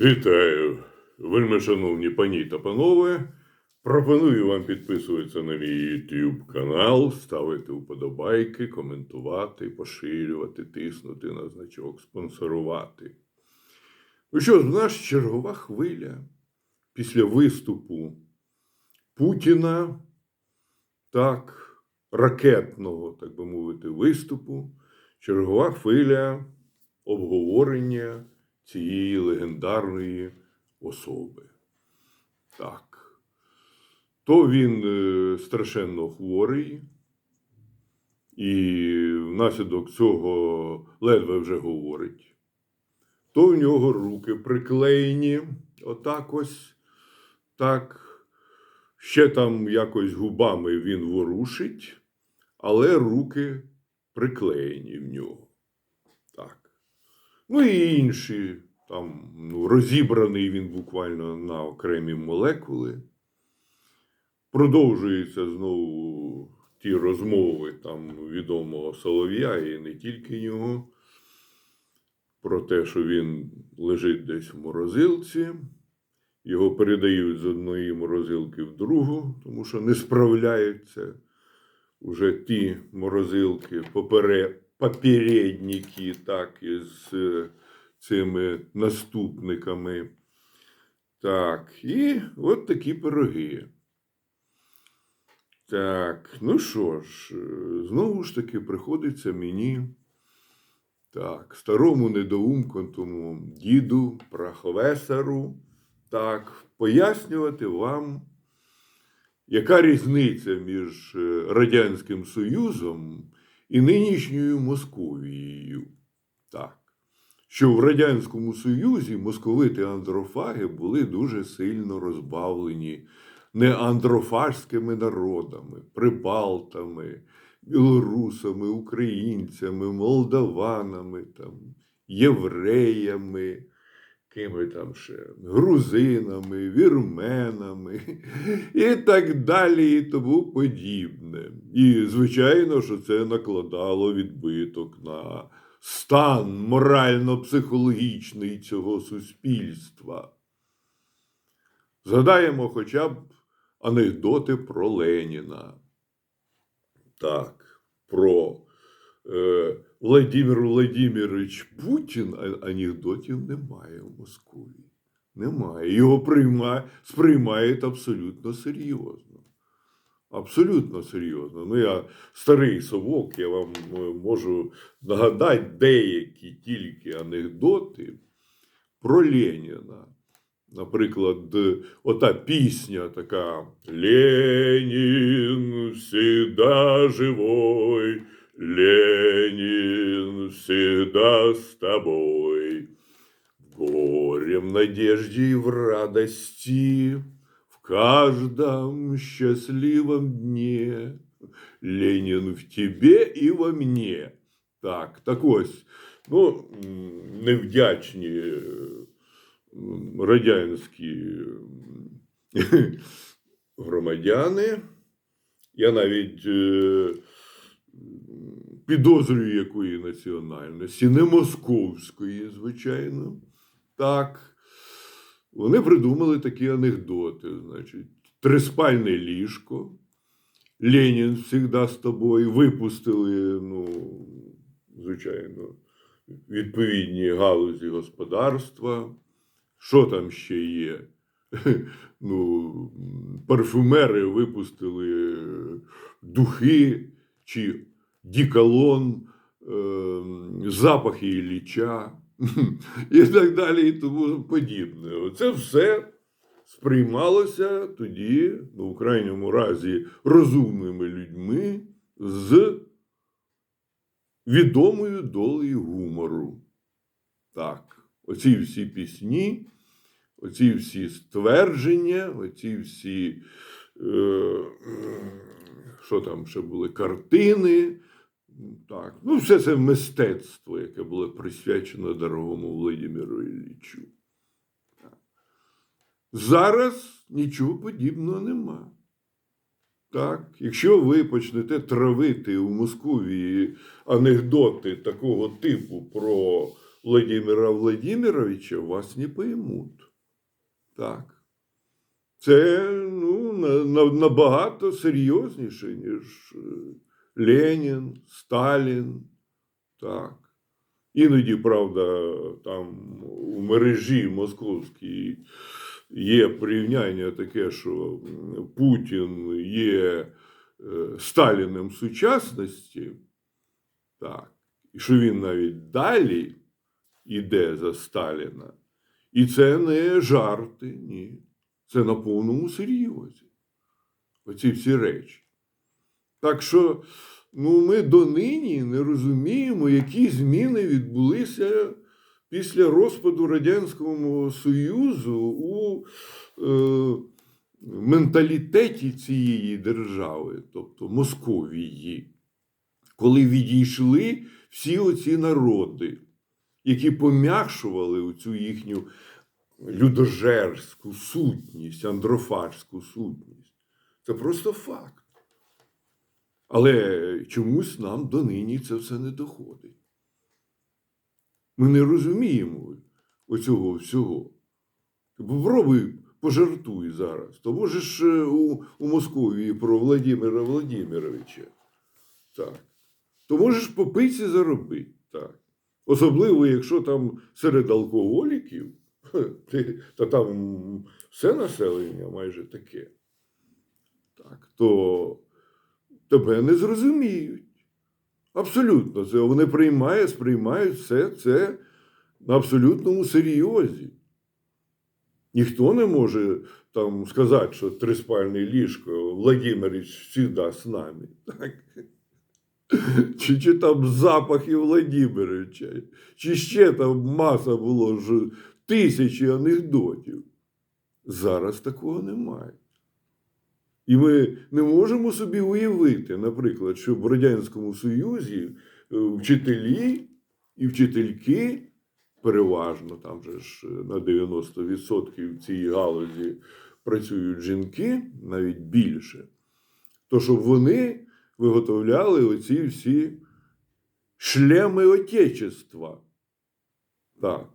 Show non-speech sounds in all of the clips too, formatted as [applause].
Вітаю, вельми шановні пані та панове. Пропоную вам підписуватися на мій YouTube канал, ставити вподобайки, коментувати, поширювати, тиснути на значок, спонсорувати. Ну що ж, в чергова хвиля після виступу Путіна, так, ракетного, так би мовити, виступу, чергова хвиля обговорення цієї легендарної особи. Так. То він е, страшенно хворий, і внаслідок цього ледве вже говорить. То в нього руки приклеєні, отак ось, так. Ще там якось губами він ворушить, але руки приклеєні в нього. Так. Ну і інші, там ну, розібраний він буквально на окремі молекули. Продовжуються знову ті розмови там відомого Солов'я і не тільки його, про те, що він лежить десь в морозилці. Його передають з одної морозилки в другу, тому що не справляються уже ті морозилки, попере, попередники, так, із е, цими наступниками. Так, і от такі пироги. Так, ну що ж, е, знову ж таки приходиться мені, так, старому недоумкнутому діду, прохвесору, так, пояснювати вам, яка різниця між е, Радянським Союзом і нинішньою Московією. Так. Що в Радянському Союзі московити андрофаги були дуже сильно розбавлені неандрофажськими народами, прибалтами, білорусами, українцями, молдаванами, там, євреями, кими там ще, грузинами, вірменами [laughs] і так далі, і тому подібне. І, звичайно, що це накладало відбиток на стан морально-психологічний цього суспільства. Згадаємо хоча б анекдоти про Леніна. Так, про е, Владимир Владимирович Путін анекдотів немає в Москві. Немає. Його прийма, сприймають абсолютно серйозно. Абсолютно серйозно. Ну, я старий совок, я вам е, можу нагадати деякі тільки анекдоти про Леніна. Наприклад, ота пісня така Ленін всегда живой, Ленин всегда с тобой. В горе, в надежде и в радости, в каждом счастливом дне. Ленин в тебе и во мне. Так, так ось. Ну, невдячні радянські [laughs] громадяни. Я навіть е, підозрюю якої національності, не московської, звичайно. Так. Вони придумали такі анекдоти. Значить, триспальне ліжко. Ленін завжди з тобою. Випустили, ну, звичайно, відповідні галузі господарства. Що там ще є? [laughs] Ну, парфюмери випустили духи чи діколон, е, запахи Ілліча [laughs] і так далі, і тому подібне. Це все сприймалося тоді, ну, в крайньому разі, розумними людьми з відомою долею гумору. Так, оці всі пісні, оці всі ствердження, оці всі, е, що там ще були, картини. Так, ну, все це мистецтво, яке було присвячено дорогому Володимиру Іллічу. Зараз нічого подібного нема. Так, якщо ви почнете травити у Московії анекдоти такого типу про Владимира Владимировича, вас не поймуть. Так. Це ну, на- на- набагато серйозніше, ніж е, Ленін, Сталін. Так. Іноді, правда, там у мережі московській є порівняння таке, що Путін є е, Сталіним сучасності, так, і що він навіть далі йде за Сталіна. І це не жарти, ні. Це на повному серйозі. Оці всі речі. Так що ну, ми донині не розуміємо, які зміни відбулися після розпаду Радянського Союзу у е, менталітеті цієї держави, тобто Московії, коли відійшли всі оці народи, які пом'якшували цю їхню людожерську сутність, андрофажську сутність. Це просто факт. Але чомусь нам донині це все не доходить. Ми не розуміємо оцього всього. Попробуй пожартуй зараз. То можеш е, у, у Московії про Владимира Владимировича. Так. То можеш по пиці заробити. Так. Особливо, якщо там серед алкоголіків, то там все населення майже таке. Так, то тебе не зрозуміють. Абсолютно. Це вони приймають, сприймають все це на абсолютному серйозі. Ніхто не може там сказати, що триспальне ліжко Владимирович завжди з нами. Так? Чи, чи там запахи Владимировича, чи ще там маса було ж тисячі анекдотів. Зараз такого немає. І ми не можемо собі уявити, наприклад, що в Радянському Союзі е, вчителі і вчительки переважно, там же ж е, на 90% в цій галузі працюють жінки, навіть більше, то щоб вони виготовляли оці всі шлеми Отечества. Так.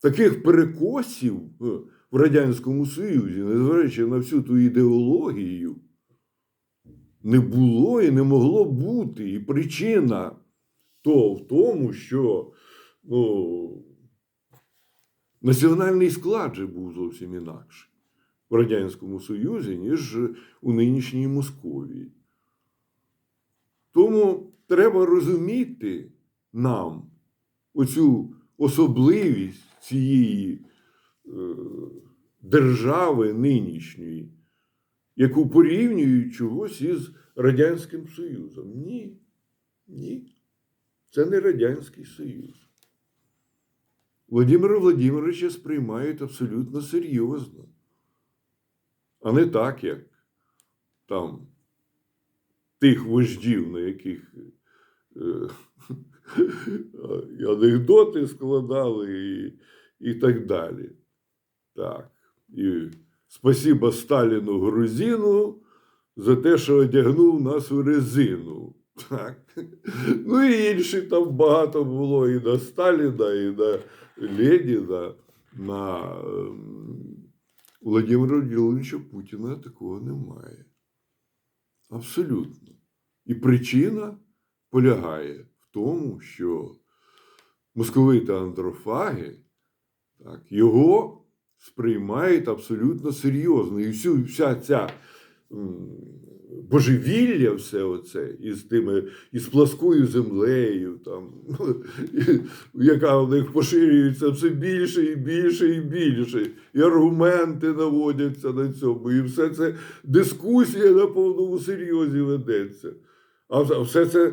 Таких перекосів е, в Радянському Союзі, незважаючи на всю ту ідеологію, не було і не могло бути. І причина то в тому, що ну, національний склад же був зовсім інакший в Радянському Союзі, ніж у нинішній Московії. Тому треба розуміти нам оцю особливість цієї держави нинішньої, яку порівнюють чогось із Радянським Союзом. Ні. Ні. Це не Радянський Союз. Володимира Владимировича сприймають абсолютно серйозно, а не так, як там тих вождів, на яких е, [laughs] анекдоти складали і, і так далі. Так. І спасіба Сталіну Грузину за те, що одягнув нас у резину. Так. Ну і інші там багато було і на Сталіна, і на Леніна, на ем, Володимира Владимировича Путіна такого немає. Абсолютно. І причина полягає в тому, що московити андрофаги так, його сприймають абсолютно серйозно. І всю, вся ця божевілля, все оце, із тими, із пласкою землею, там, [laughs] яка в них поширюється все більше і більше і більше. І аргументи наводяться на цьому. І все це дискусія на повному серйозі ведеться. А все це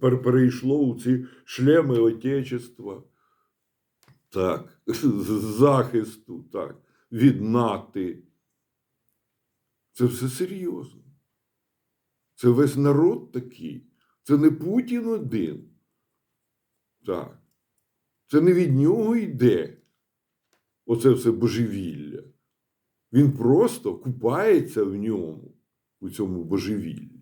перейшло у ці шлеми Отечества, так, захисту, так, від нати. Це все серйозно. Це весь народ такий. Це не Путін один. Так. Це не від нього йде. Оце все божевілля. Він просто купається в ньому, у цьому божевіллі.